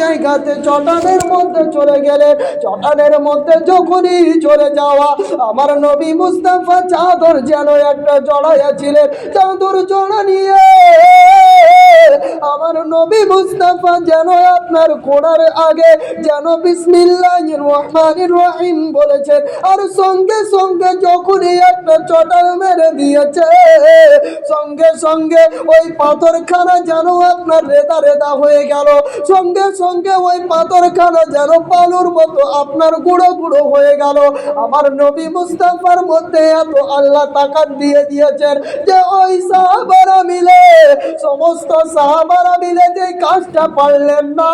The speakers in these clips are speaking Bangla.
জায়গাতে চটানের মধ্যে চলে গেলে চটানের মধ্যে যখনই চলে যাওয়া, আমার নবী মুস্তাফা চাদর যেন একটা জড়াইয়া ছিলেন, চাদর জড়া নিয়ে। আমার নবী মুস্তাফা যেন আপনার কোড়ার আগে যেন বিসমিল্লাহির রহমানির রহিম বলেছেন। আর সঙ্গে সঙ্গে যখনই একটা চটার মেরে দিয়েছে, সঙ্গে সঙ্গে ওই পাথরখানা যেন আপনার রেদা রেদা হয়ে গেল। সঙ্গে সঙ্গে ওই পাথরখানা যেন বালুর মতো আপনার গুঁড়ো গুঁড়ো হয়ে গেল। আমার নবী মুস্তাফার মধ্যে এত আল্লাহ তাকাত দিয়ে দিয়েছেন যে, ওই সাহাবারা মিলে সমস্ত সাহাবারা মিলে যে কাজটা পারলেন না,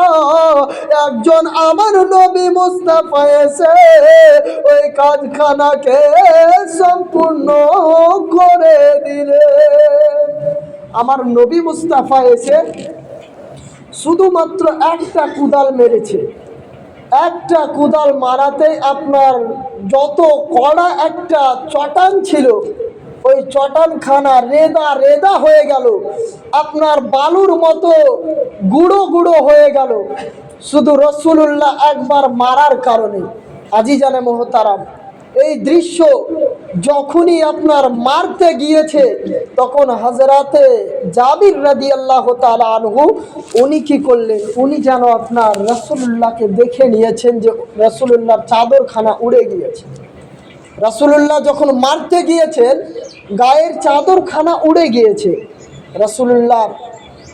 একজন আমার নবী মুস্তাফা এসে ওই কাজখানাকে সম্পূর্ণ করে দিলে আমার নবী মুস্তাফা এসে শুধুমাত্র একটা কুদাল মেরেছে। একটা কুদাল মারাতে আপনার যত কড়া একটা চটান ছিল ওই চটানখানা রেদা রেদা হয়ে গেল। আপনার বালুর মতো গুঁড়ো গুঁড়ো হয়ে গেল। শুধু রসুল্লাহ একবার মারার কারণে। আজি জানে মোহতারাম, এই দৃশ্য যখনই আপনার মারতে গিয়েছে, তখন হাজরাতে জাবির রাদি আল্লাহ আনহু, উনি কি করলেন? উনি যেন আপনার রসুল্লাহকে দেখে নিয়েছেন যে রসুল্লাহর চাদরখানা উড়ে গিয়েছে। রাসুলুল্লাহ যখন মারতে গিয়েছেন, গায়ের চাদরখানা উড়ে গিয়েছে। রাসুলুল্লাহর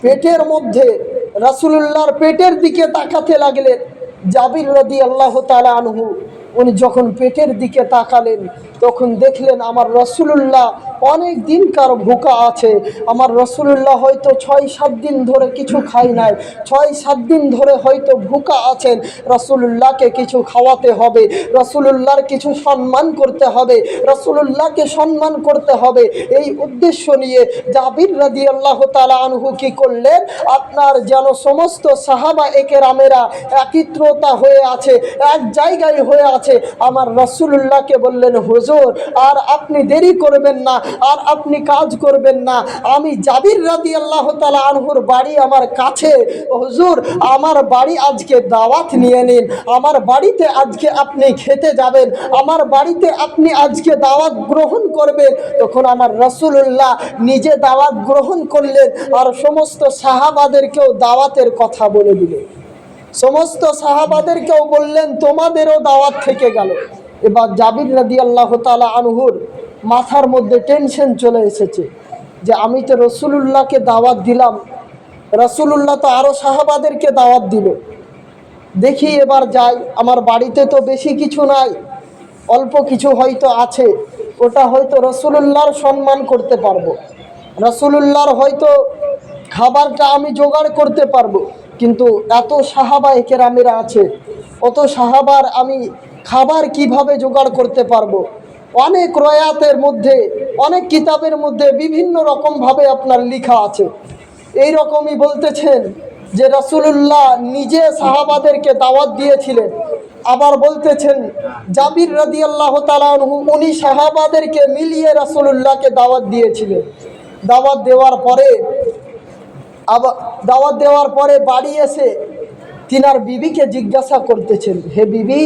পেটের মধ্যে, রাসুলুল্লাহর পেটের দিকে তাকাতে লাগলেন। জাবির রদি আল্লাহ তালা আনহু, উনি যখন পেটের দিকে তাকালেন তখন দেখলেন আমার রসুলুল্লাহ অনেক দিন দিনকার ভুকা আছে। আমার রসুলুল্লাহ হয়তো ছয়, সাত দিন ধরে কিছু খাই নাই। ছয়, সাত দিন ধরে হয়তো ভুকা আছেন। রসুলুল্লাহকে কিছু খাওয়াতে হবে। রসুলুল্লাহর কিছু সম্মান করতে হবে। রসুলুল্লাহকে সম্মান করতে হবে। এই উদ্দেশ্য নিয়ে জাবির রাদি আল্লাহ তালা আনহু কি করলেন? আপনার যেন সমস্ত সাহাবা একের আমেরা একত্রতা হয়ে আছে, এক জায়গায় হয়ে আছে। আমার রসুলুল্লাহকে বললেন হুজুর আর আপনি দেরি করবেন না, আর আপনি কাজ করবেন না। আমি জাবির রাদি আল্লাহ তালা আনহুর বাড়ি আমার কাছে, হুজুর, আমার বাড়ি আজকে দাওয়াত নিয়ে নিন। আমার বাড়িতে আজকে আপনি খেতে যাবেন, আমার বাড়িতে আপনি আজকে দাওয়াত গ্রহণ করবেন। তখন আমার রসুল্লাহ নিজে দাওয়াত গ্রহণ করলেন, আর সমস্ত সাহাবাদেরকেও দাওয়াতের কথা বলে দিলেন। সমস্ত সাহাবাদেরকেও বললেন, তোমাদেরও দাওয়াত থেকে গেল। এবার জাবির রাদি আল্লাহ তালা আনহুর মাথার মধ্যে টেনশন চলে এসেছে যে আমি তো রসুলুল্লাহকে দাওয়াত দিলাম। রসুলুল্লাহ তো আরও সাহাবাদেরকে দাওয়াত দিল। দেখি এবার যাই, আমার বাড়িতে তো বেশি কিছু নাই, অল্প কিছু হয়তো আছে, ওটা হয়তো রসুলুল্লাহর সম্মান করতে পারব। রসুলুল্লাহর হয়তো খাবারটা আমি জোগাড় করতে পারব, কিন্তু এত সাহাবা একেরামেরা আছে, অত সাহাবার আমি খাবার কীভাবে জোগাড় করতে পারব? অনেক রয়াতের মধ্যে, অনেক কিতাবের মধ্যে বিভিন্ন রকমভাবে আপনার লেখা আছে। এই রকমই বলতেছেন যে রাসূলুল্লাহ নিজে সাহাবাদেরকে দাওয়াত দিয়েছিলেন। আবার বলতেছেন, জাবির রাদি আল্লাহ তালাহু উনি সাহাবাদেরকে মিলিয়ে রাসূলুল্লাহকে দাওয়াত দিয়েছিলেন। দাওয়াত দেওয়ার পরে, আবার দাওয়াত দেওয়ার পরে বাড়ি এসে তিনার বিবিকে জিজ্ঞাসা করতেছেন, হে বিবি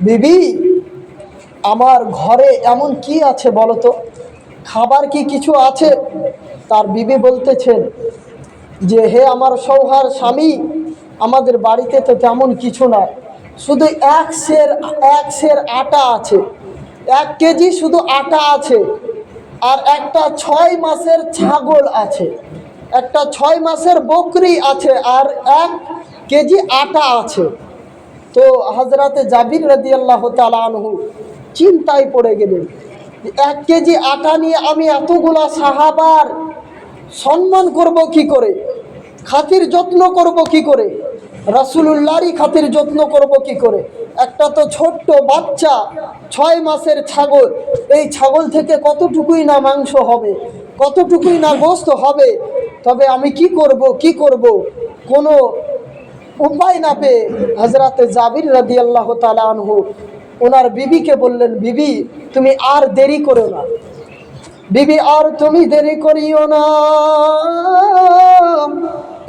বিবি, আমার ঘরে এমন কি আছে বলো তো? খাবার কি কিছু আছে? তার বিবি বলতেছেন যে, হে আমার সৌহার স্বামী, আমাদের বাড়িতে তো তেমন কিছু না শুধু এক সের এক সের আটা আছে। এক কেজি শুধু আটা আছে। আর একটা ছয় মাসের ছাগল আছে। একটা ছয় মাসের বকরি আছে। আর এক কেজি আটা আছে। তো হজরতে জাবির রাদি আল্লাহ আনহু চিন্তায় পড়ে গেলেন এক কেজি আটা নিয়ে আমি এতগুলা সাহাবার সম্মান করব কি করে? খাতির যত্ন করব কি করে? রাসুলুল্লাহরই খাতির যত্ন করব কি করে? একটা তো ছোট্ট বাচ্চা, ছয় মাসের ছাগল, এই ছাগল থেকে কতটুকুই না মাংস হবে, কতটুকুই না গোস্ত হবে? তবে আমি কি করব কি করব? কোনো উপায় না পেয়ে হজরতে জাবির রাদি আল্লাহ আনহু ওনার বিবিকে বললেন, বিবি, তুমি আর দেরি করো না। বিবি, আর তুমি দেরি করিও না।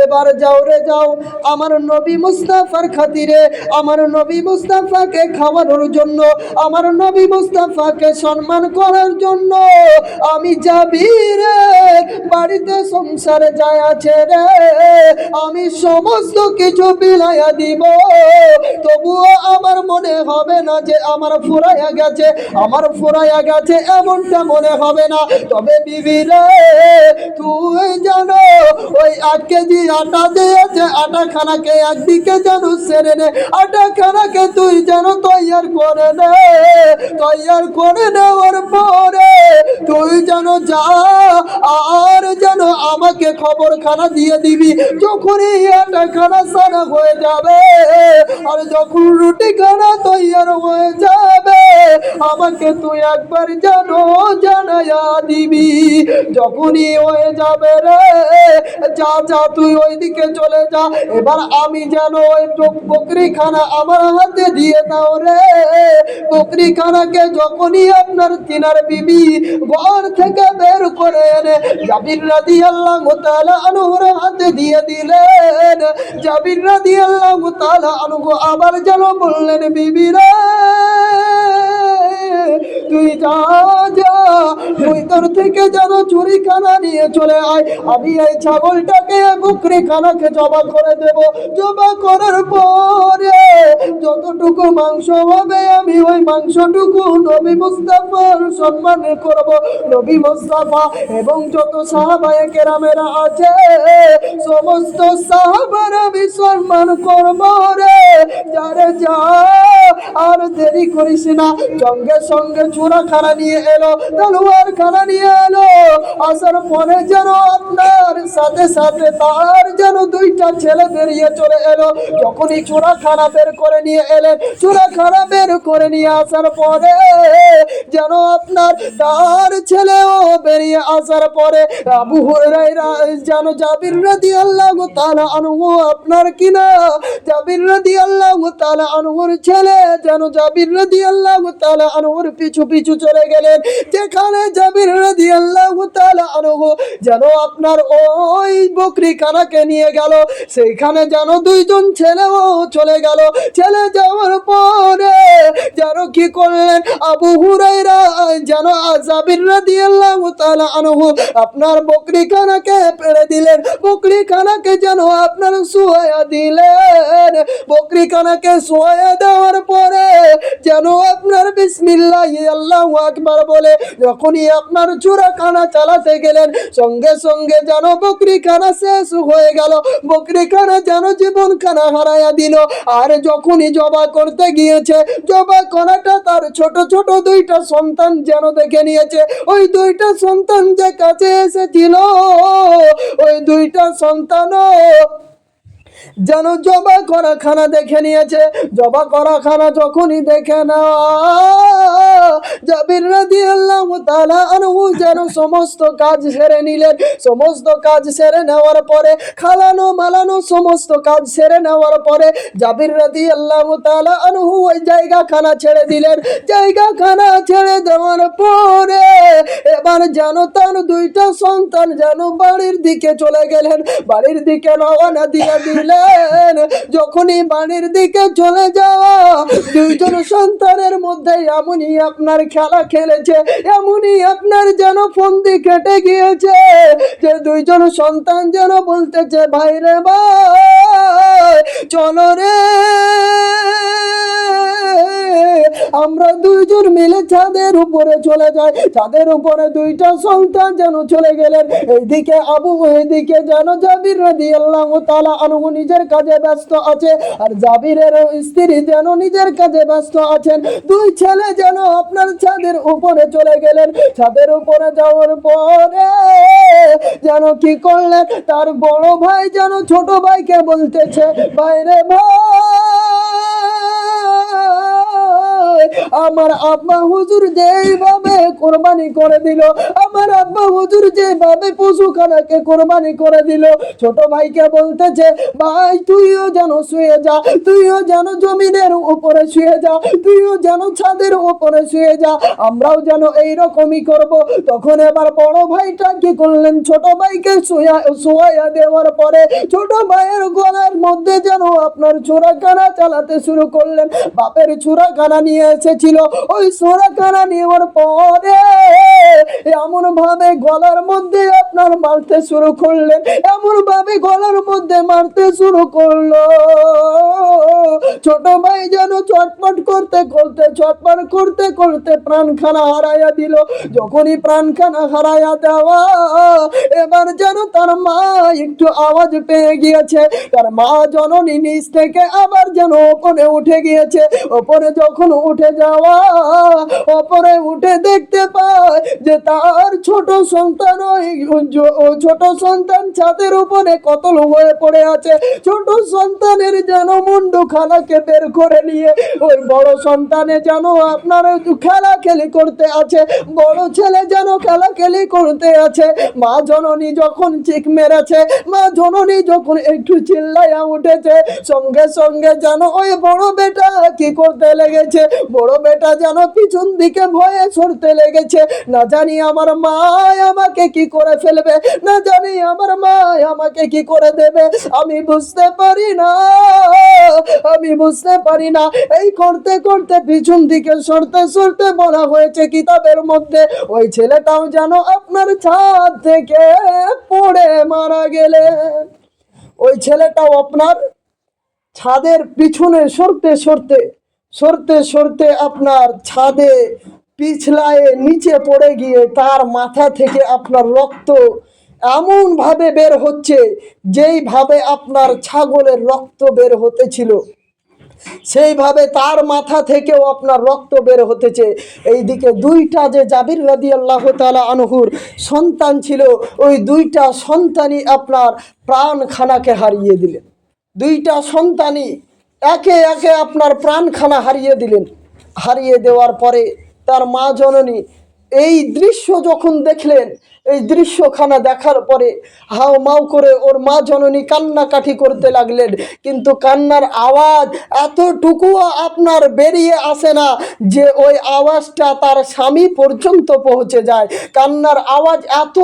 এবার যাও রে যাও, আমার নবী মুস্তাফার খাতিরে, আমার নবী মুস্তাফাকে খাওয়ানোর জন্য, আমার নবী মুস্তাফাকে সম্মান করার জন্য আমি যাবি রে, বাড়িতে সংসারে যায় আছে রে, আমি সমস্ত কিছু বিলাইয়া দিব। তবুও আমার মনে হবে না যে আমার ফুরাইয়া গেছে, আমার ফুরাইয়া গেছে এমনটা মনে হবে না। তবে বিবি রে, তুই জানো, ওই এক কেজি আটা দিয়েছে আটা খানাকে একদিকে যেন সেরে নে আটা খানাকে তুই যেন তৈয়ার করে নে, তৈয়ার করে নেওয়ার পরে তুই যেন যা, আর যেন আমাকে খবর খানা দিয়ে দিবি, যখনই আটা খানা সারা হয়ে যাবে, আর যখন রুটি খানা তৈয়ার হয়ে যাবে, আমাকে তুই একবার যেন জানাইয়া দিবি, যখনই হয়ে যাবে রে, যা যা তুই ওইদিকে চলে যা। এবার আমি যেন ওই টুক- বকরি খানা আমার হাতে দিয়ে দাও রে। বকরি খানাকে যখনই আপনার তিনার বিবি ঘর থেকে বের করে এনে জাবির রাদি আল্লাহ তাআলা আনহুর হাতে দিয়ে দিলেন। জাবির রাদি আল্লাহ তাআলা আনহু আবার যেন বললেন, বিবি রে তুই যা যা। তুই তোর থেকে যেন চুরি খানা নিয়ে চলে আয়। আমি এই ছাগলটাকে বকরি খানাকে জবা করে দেব। জবা করার পরে যতটুকু মাংস হবে, আমি ওই মাংসটুকু নবী মুস্তাফার সম্মান করব। নবী মুস্তাফা এবং যত সাহাবায়ে কেরামেরা আছে, সমস্ত সাহাবার আমি সম্মান করব রে। যারে যা, আর দেরি করিস না। সঙ্গে সঙ্গে চূড়া খানা নিয়ে এলো, তলোয়ার খানা নিয়ে এলো। আসার পরে যেন আপনার সাথে সাথে তার যেন দুইটা ছেলে বেরিয়ে চলে এলো। যখনই চূড়া খানা বের করে নিয়ে এলেন চূড়া খানা বের করে নিয়ে আসার পরে যেন আপনার তার ছেলেও বেরিয়ে আসার পরে আবু হুরাইরা যেন জাবির রাদিয়াল্লাহু তাআলা আনহু আপনার কিনা, জাবির রাদিয়াল্লাহু তাআলা আনহুর ছেলে যেন জাবির রাদিয়াল্লাহু তাআলা আনহুর পিছু পিছু চলে গেলেন। যেখানে জাবির রাদিয়াল্লাহু তাআলা আনহু যেন আপনার ওই বকরি খানাকে নিয়ে গেল। সেইখানে যেন দুইজন ছেলেও চলে গেল। ছেলে যাওয়ার পরে যেন কি করলেন? আবু হুরাইরা যেন জাবির রাদিয়াল্লাহু তাআলা আনহু আপনার বকরি খানাকে পেড়ে দিলেন। বকরি খানাকে যেন আপনার শুয়াইয়া দিলেন। বকরি খানাকে শুয়াইয়া দেওয়ার পরে যেন আপনার আকবার বলে, যখনই আপনার চূড়া খানা চালাতে গেলেন, সঙ্গে সঙ্গে যেন বকরি খানা শেষ হয়ে গেল বকরি খানা যেন জীবন খানা হারাইয়া দিল। আর যখনই জবা করতে গিয়েছে জবা করাটা তার ছোট ছোট দুইটা সন্তান যেন দেখে নিয়েছে। ওই দুইটা সন্তান যে কাছে এসেছিল, ওই দুইটা সন্তানও যেন জবা করা খানা দেখে নিয়েছে। জবা করা খানা যখনই দেখে না সমস্ত কাজ সেরে নিলেন। সমস্ত কাজ সেরে নেওয়ার পরে, খালানো মালানো সমস্ত কাজ সেরে নেওয়ার পরে, জাবির রাদিয়াল্লাহু তাআলা আনহু ওই জায়গা খানা ছেড়ে দিলেন। জায়গা খানা ছেড়ে দেওয়ার পরে, এবার যেন তার দুইটা সন্তান যেন বাড়ির দিকে চলে গেলেন। বাড়ির দিকে রওনা দিয়ে দিলেন। যখনই বাড়ির দিকে চলে যাওয়া দুইজন সন্তানের মধ্যে এমনই আপনার খেলা খেলেছে, এমনই আপনার যেন ফন্দি কেটে গিয়েছে, যে দুইজন সন্তান যেন বলতেছে, ভাই রে ভাই, চলো রে। আমরা দুইজন মিলে ছাদের উপরে চলে যাই ছাদের উপরে দুইটা সন্তান যেন চলে গেলেন, এইদিকে আবু, এইদিকে যেন জাবির রাদিয়াল্লাহু তাআলা আনহু নিজের কাজে ব্যস্ত আছে, আর জাবিরের স্ত্রী যেন নিজের কাজে ব্যস্ত আছেন। দুই ছেলে যেন আপনার ছাদের উপরে চলে গেলেন, ছাদের উপরে যাওয়ার পরে যেন কি করলেন, তার বড় ভাই যেন ছোট ভাইকে বলতেছে বাইরে ভাই আমার আব্বা হুজুর যেইভাবে কোরবানি করে দিল, আমার আব্বা হুজুর যেভাবে পশুখানাকে কোরবানি করে দিল, ছোট ভাইকে বলতেছে, ভাই, তুইও যেন শুয়ে যা, তুইও যেন জমিনের উপরে শুয়ে যা, তুইও যেন ছাদের উপরে শুয়ে যা, আমরাও যেন এইরকমই করব। তখন এবার বড় ভাইটা কি করলেন? ছোট ভাইকে শুয়া, শুয়াইয়া দেওয়ার পরে ছোট ভাইয়ের গলার মধ্যে যেন আপনার চোরাকানা চালাতে শুরু করলেন। বাপের চোরাকানা নিয়ে এসেছিল ওই চোরাকানা নেওয়ার পরে এমন ভাবে গলার মধ্যে আপনার মারতে শুরু করলেন, এমন ভাবে গলার মধ্যে মারতে শুরু করল। ছোট ভাই যেন চটপট করতে করতে, চটপট করতে করতে প্রাণখানা হারাইয়া দিল। যখনই প্রাণখানা হারাইয়া দেওয়া, এবার যেন তার মা একটু আওয়াজ পেয়ে গিয়েছে। তার মা জননী নিচ থেকে আবার যেন ওপরে উঠে গিয়েছে। ওপরে যখন উঠে যাওয়া ওপরে উঠে দেখতে পায় যে তার ছোট সন্তান ছোট সন্তান ছাদের উপরে কতল হয়ে পড়ে আছে। ছোট সন্তানের যেন মুন্ডু বের করে নিয়ে ওই বড় সন্তানে যেন আপনার খেলা খেলি করতে আছে। বড় ছেলে যেন খেলা খেলি করতে আছে। মা জননী যখন চিক মেরেছে, মা জননী যখন একটু চিল্লাইয়া উঠেছে, সঙ্গে সঙ্গে যেন ওই বড় বেটা কি করতে লেগেছে, বড় বেটা যেন পিছন দিকে ভয়ে সরতে লেগেছে। না জানি আমার মা আমাকে কি করে ফেলবে, না জানি আমার মা আমাকে কি করে দেবে। আমি বুঝতে পারি না, আমি বুঝতে পারি না। এই করতে করতে পিছন দিকে সরতে সরতে বলা হয়েছে কিতাবের মধ্যে, ওই ছেলেটাও যেন আপনার ছাদ থেকে পড়ে মারা গেলে। ওই ছেলেটাও আপনার ছাদের পিছনে সরতে সরতে সরতে সরতে আপনার ছাদে পিছলায় নিচে পড়ে গিয়ে তার মাথা থেকে আপনার রক্ত এমন ভাবে বের হচ্ছে যেইভাবে আপনার ছাগলের রক্ত বের হতেছিল। সেইভাবে তার মাথা থেকেও আপনার রক্ত বের হতেছে। এইদিকে দুইটা যে জাবির রাদি আল্লাহ তালা আনহুর সন্তান ছিল, ওই দুইটা সন্তানই আপনার প্রাণখানাকে হারিয়ে দিলেন। দুইটা সন্তানই একে একে আপনার প্রাণখানা হারিয়ে দিলেন। হারিয়ে দেওয়ার পরে তার মা জননী এই দৃশ্য যখন দেখলেন এই দৃশ্যখানা দেখার পরে হাও মাও করে ওর মা জননী কান্নাকাঠি করতে লাগলেন। কিন্তু কান্নার আওয়াজ এতটুকুও আপনার বেরিয়ে আসে না যে ওই আওয়াজটা তার স্বামী পর্যন্ত পৌঁছে যায়। কান্নার আওয়াজ এত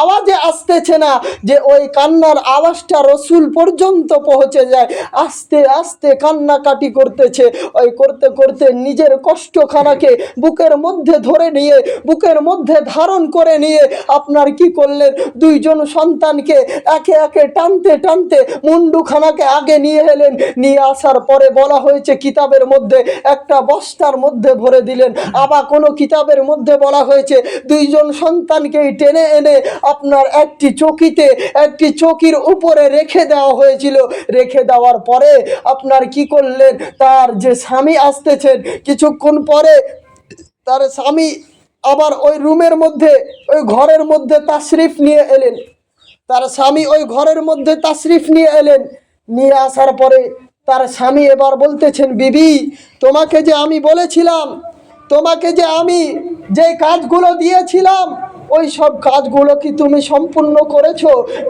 আওয়াজে আসতেছে না যে ওই কান্নার আওয়াজটা রসুল পর্যন্ত পৌঁছে যায়। আস্তে আস্তে কান্নাকাটি করতেছে। ওই করতে করতে নিজের কষ্টখানাকে বুকের মধ্যে ধরে নিয়ে, বুকের মধ্যে ধারণ করে নিয়ে আপনার কি করলেন? দুইজন সন্তানকে একে একে টানতে টানতে মুন্ডুখানাকে আগে নিয়ে এলেন। নিয়ে আসার পরে বলা হয়েছে, কিতাবের মধ্যে একটা বস্তার মধ্যে ভরে দিলেন। আবার কোনো কিতাবের মধ্যে বলা হয়েছে, দুইজন সন্তানকেই টেনে এনে আপনার একটি চকিতে, একটি চকির উপরে রেখে দেওয়া হয়েছিল। রেখে দেওয়ার পরে আপনার কি করলেন? তার যে স্বামী আসতেছেন, কিছুক্ষণ পরে তার স্বামী আবার ওই রুমের মধ্যে, ওই ঘরের মধ্যে তাশরিফ নিয়ে এলেন। তার স্বামী ওই ঘরের মধ্যে তাশরিফ নিয়ে এলেন। নিয়ে আসার পরে তার স্বামী এবার বলতেছেন, বিবি, তোমাকে যে আমি বলেছিলাম, তোমাকে যে আমি যে কাজগুলো দিয়েছিলাম ওই সব কাজগুলো কি তুমি সম্পূর্ণ করেছ?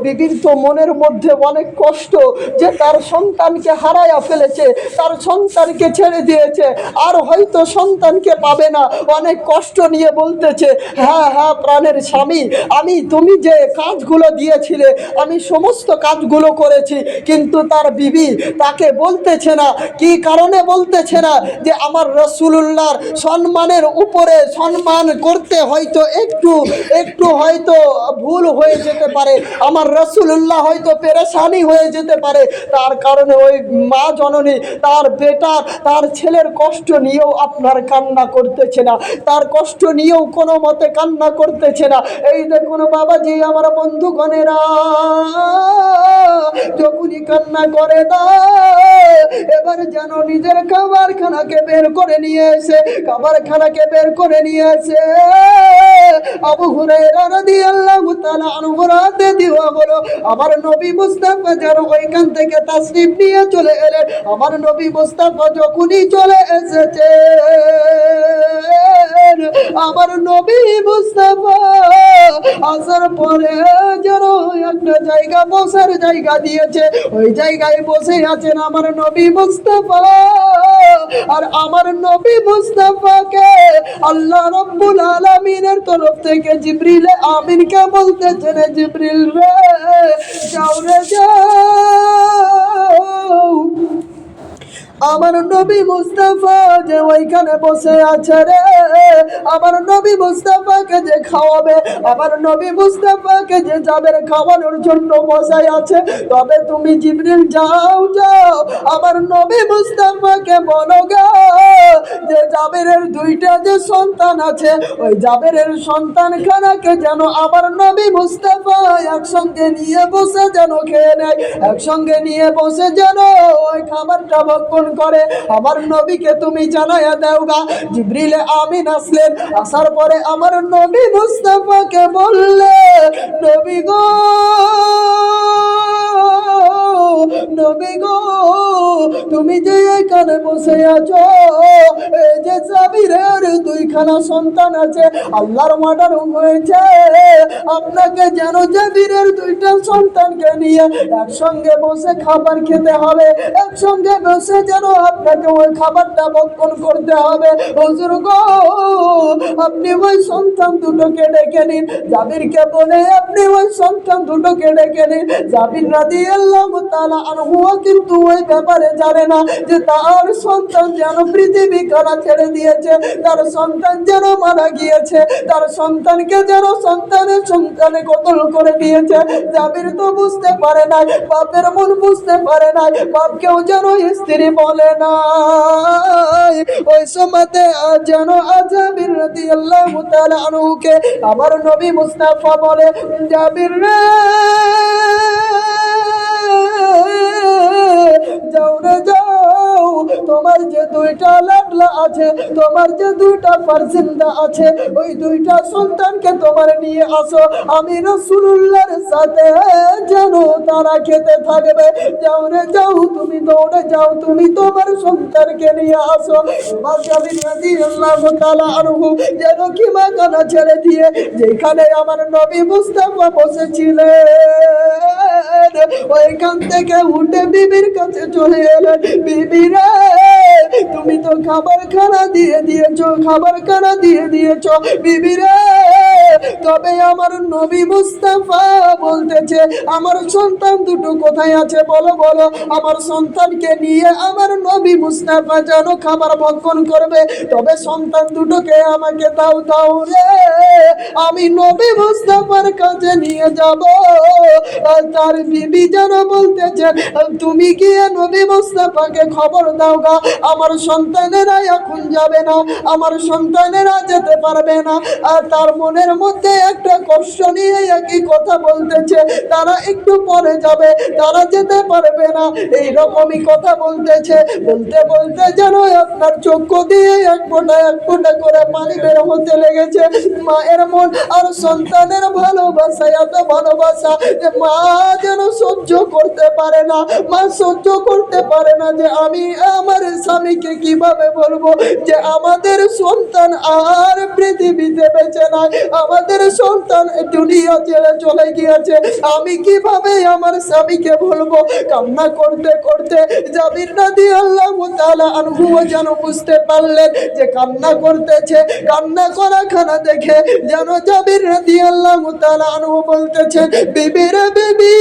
বিবির তো মনের মধ্যে অনেক কষ্ট যে তার সন্তানকে হারায়া ফেলেছে, তার সন্তানকে ছেড়ে দিয়েছে, আর হয়তো সন্তানকে পাবে না। অনেক কষ্ট নিয়ে বলতেছে হ্যাঁ হ্যাঁ প্রাণের স্বামী, আমি তুমি যে কাজগুলো দিয়েছিলে, আমি সমস্ত কাজগুলো করেছি, কিন্তু তার বিবি তাকে বলতেছে না। কি কারণে বলতেছে না? যে আমার রসুল্লাহর সম্মানের উপরে সম্মান করতে হয়তো একটু একটু হয়তো ভুল হয়ে যেতে পারে, আমার রসুল্লাহ হয়তো পেরেশানি হয়ে যেতে পারে, তার কারণে ওই মা জননী, তার বেটা, তার ছেলের কষ্ট নিয়েও আপনার কান্না করতেছে না, তার কষ্ট নিয়েও কোনো মতে কান্না করতেছে না। এই দেখুন বাবাজি, আমার বন্ধুগণেরা, যখনই কান্না করে না, এবার যেন নিজের খাবার খানাকে বের করে নিয়ে এসে খাবার খানাকে বের করে নিয়ে এসে, আবু হুরায়রা রাদিয়াল্লাহু তাআলা আনহু রাতে দেওয়া হলো আমার নবী মুস্তাফা যেন ওইখান থেকে তাশরিফ নিয়ে চলে এলেন। আমার নবী মুস্তাফা যখনই চলে এসেছে আমার নবী মুস্তাফা আসার পরে যেন একটা জায়গা বসার জায়গা দিয়েছে। ওই জায়গায় বসে আছেন আমার নবী মুস্তাফা। আর আমার নবী মুস্তাফাকে আল্লাহ রব্বুল আলামিনের তরফ থেকে জিবরিল আমিনকে বলতেছেন জিব্রিল রে? যাও রে যাও। আমার নবী মুস্তাফা যে ওইখানে বসে আছে রে, আমার নবী মুস্তাফাকে যে খাওয়াবে, আমার নবী মুস্তাফাকে যে যাবের খাওয়ানোর জন্য বসাই আছে, তবে তুমি জিবরিল যাও যাও। আমার নবী মুস্তাফাকে বলো গা, যে জাবেরের দুইটা যে সন্তান আছে, ওই জাবেরের সন্তান খানাকে যেন আমার নবী মুস্তাফা একসঙ্গে নিয়ে বসে যেন খেয়ে নেয়, একসঙ্গে নিয়ে বসে যেন ওই খাবারটা ভক্ষণ করে। আমার নবীকে তুমি জানাইয়া দাও গা জিব্রিলে আমিন আসলেন। আসার পরে আমার নবী মুস্তাফাকে বললে, নবী গো নবী গো, তুমি যে এখানে বসে আছো, এই যে সাবিরের দুইখানা সন্তান আছে, আল্লাহর মার্ডার হয়েছে। আপনাকে যেন জাবিরের দুইটা সন্তানকে নিয়ে একসঙ্গে বসে খাবার খেতে হবে, একসঙ্গে বসে যেন আপনাকে ওই খাবারটা ভক্ষণ করতে হবে। হুজুর গো, আপনি ওই সন্তান দুটোকে ডেকে নিন। জাবিরকে বলে, আপনি ওই সন্তান দুটোকে ডেকে নিন। জাবির রাদি আল্লাহ তালা আনহুয়া কিন্তু ওই ব্যাপারে জানে না যে তার সন্তান যেন পৃথিবী কারা ছেড়ে দিয়েছে, তার সন্তান যেন মারা গিয়েছে, তার সন্তানকে যেন সন্তানের সন্তানে কতল করে দিয়েছে, জাবির তো বুঝতে পারে না বাপের মন বুঝতে পারে না বাপকেও যেন স্ত্রী বলে না ওই সময়তে যেন আজাবির রাদি আল্লাহ তালা আনহুকে আমার নবী মুস্তাফা বলে, জাবির রে, যাও রে, যাও। তোমার যে দুইটা লাডলা আছে, তোমার যে দুইটা ফারজিন্দা আছে, ওই দুইটা সন্তানকে তোমার নিয়ে আসো। আমি রসুল্লাহর সাথে যেন তারা খেতে থাকবে। যাও রে, যাও, তুমি দৌড়ে যাও, তুমি তোমার সন্তানকে নিয়ে আসো। যেন কি মাকানা ছেড়ে দিয়ে যেখানে আমার নবী মুস্তাফা বসেছিলেন, ওইখান থেকে উঠে বিবির কাছে চলে এলেন। বিবি রে তুমি তো খাবার খানা দিয়ে দিয়েছ খাবার খানা দিয়ে দিয়েছ, বিবি রে। তবে আমার নবী মুস্তাফা বলতেছে, আমার সন্তান দুটো কোথায় আছে বলো বলো। আমার সন্তানকে নিয়ে আমার নবী মুস্তাফা যেন খাবার ভক্ষণ করবে, তবে সন্তান দুটোকে আমাকে দাও দাও রে। আমি নবী মুস্তাফার কাছে নিয়ে যাব। তার বিবি যেন বলতেছে, তুমি গিয়ে নবী মুস্তাফাকে খবর দাও গা। আমার সন্তানেরা এখন যাবে না, আমার সন্তানেরা যেতে পারবে না। আর তার মনের মধ্যে একটা কষ্ট নিয়ে একই কথা বলতেছে, তারা একটু পরে যাবে, তারা যেতে পারবে না। এই রকমই কথা বলতেছে, বলতে বলতে যেন আপনার চক্ষু দিয়ে এক ফোঁটা এক ফোঁটা করে পানি বের হতে লেগেছে। মায়ের মন আর সন্তানের ভালোবাসা, এত ভালোবাসা যে মা যেন সহ্য করতে পারে না, মা সহ্য করতে পারে না যে আমি আমার স্বামীকে কীভাবে বলব যে আমাদের সন্তান আর পৃথিবীতে বেঁচে নাই? আমাদের সন্তান দুনিয়া ছেড়ে চলে গিয়েছে। আমি কীভাবে আমার স্বামীকে বলব? কান্না করতে করতে জাবির নদী আল্লাহ আনহু যেন বুঝতে পারলেন যে কান্না করতেছে, কান্না করা খানা দেখে যেন জাবির নদী আল্লাহ তাআলা আনহু বলতেছে বিবি রে বিবি।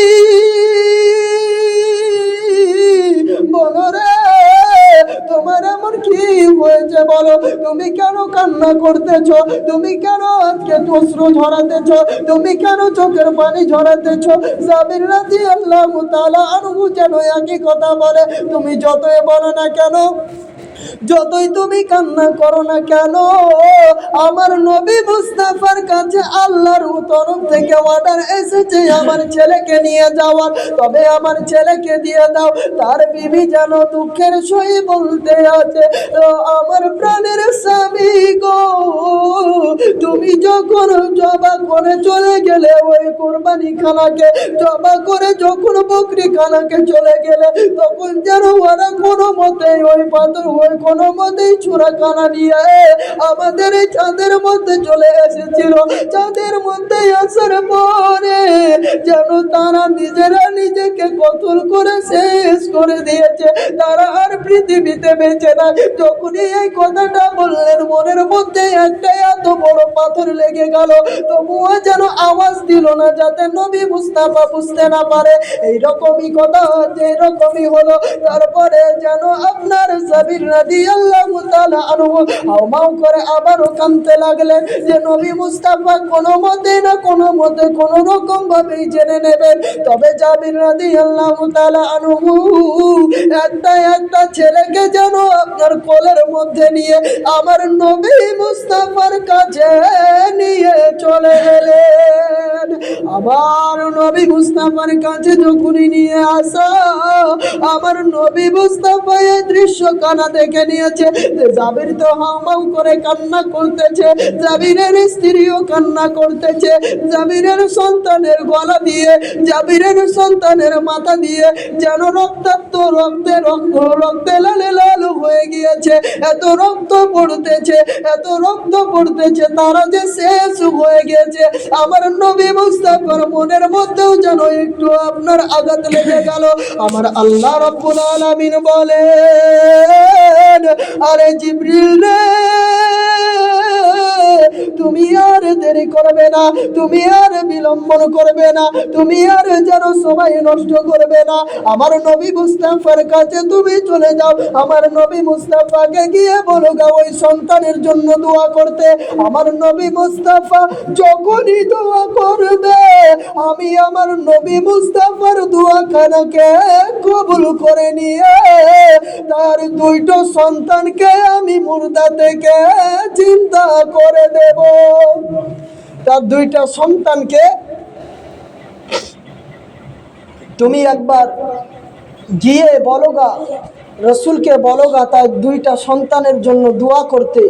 বলো রে, তোমার এমন কি হয়েছে বলো? তুমি কেন কান্না করতেছ? তুমি কেন আজকে অশ্রু ঝরাতেছ? তুমি কেন চোখের পানি ঝরাতেছ? জাবির রাজি আল্লাহ তালা আনহু যেন একই কথা বলে। তুমি যতই বলো না কেন যতই তুমি কান্না করো না কেন, আমার নবী মুস্তাফার কাছে আল্লাহর তরফ থেকে অর্ডার এসেছে আমার ছেলেকে নিয়ে যাওয়ার। তবে আমার ছেলেকে দিয়ে দাও, তার বিবি যেন দুঃখের সই বলতে আছে আমার প্রাণের স্বামী গো, তুমি যখন জবা করে চলে গেলে ওই কোরবানি খানাকে জবা করে যখন বকরি খানাকে চলে গেলে, তখন যেন ওরা কোনো মতে ওই পাথর ওই কোনো মতেই চূড়া খানা নিয়ে আমাদের চাঁদের মধ্যে চলে এসেছিল। চাঁদের মধ্যে আসার পরে যেন তারা নিজেরা নিজেকে কতল করে শেষ করে দিয়েছে। তারা আর পৃথিবীতে বেঁচে না যখনই এই কথাটা বললেন, মনের মধ্যে একটা এত বড় পাথর লেগে গেল। তবুও যেন আওয়াজ দিল না, যাতে নবী মুস্তাফা বুঝতে না পারে। এইরকমই কথা হচ্ছে এরকমই হলো। তারপরে যেন আপনার সাবির রাদি আল্লাহ তাআলা আনহু হাউমাউ করে আবারও কাঁদতে লাগলেন যে নবী মুস্তাফা কোনো মতে না কোনো মতে কোনো রকম ভাবেই জেনে নেবেন। তবে জাবির রাদি আল্লাহ তাআলা আনহু একটা একটা ছেলেকে যেন আপনার কোলের মধ্যে নিয়ে আমার নবী মুস্তাফার কাছে নিয়ে চলে এলেন আমার নবী মুস্তাফার কাছে যখনই নিয়ে আসা, আমার নবী মুস্তাফা এই দৃশ্য কানা দেখে নিয়েছে জাবির তো হামাউ করে কান্না করতেছে, জাবিরের স্ত্রীও কান্না করতেছে, জাবিরের সন্তানের গলা দিয়ে, জাবিরের সন্তানের মাথা দিয়ে যেন রক্তাক্ত রক্তে রক্ত, রক্তে লালে লাল হয়ে গিয়েছে। এত রক্ত পড়তেছে, এত রক্ত পড়তেছে, তারা যে শেষ হয়ে গেছে। আমার নবী মুস্তাফার মনের মধ্যেও যেন একটু আপনার আঘাত লেগে গেল। আমার আল্লাহ রব্বুল আলামিন বলেন, আরে জিবরিল রে, তুমি আর দেরি করবে না, তুমি আর বিলম্বন করবে না, তুমি আর যেন সময় নষ্ট করবে না। আমার নবী মুস্তাফার কাছে তুমি চলে যাও, আমার নবী মুস্তাফাকে গিয়ে বলো গা, ওই সন্তানের জন্য দোয়া করতে। আমার নবী মুস্তাফা যখনই দোয়া করবে, আমি আমার নবী মুস্তাফার দোয়া খানাকে কবুল করে নিয়ে তার দুইটো সন্তানকে আমি মুর্দা থেকে চিন্তা করে দেব। তার দুইটা সন্তানকে তুমি একবার গিয়ে বলগা রসুলকে বলগা তার দুইটা সন্তানের জন্য দোয়া করতে।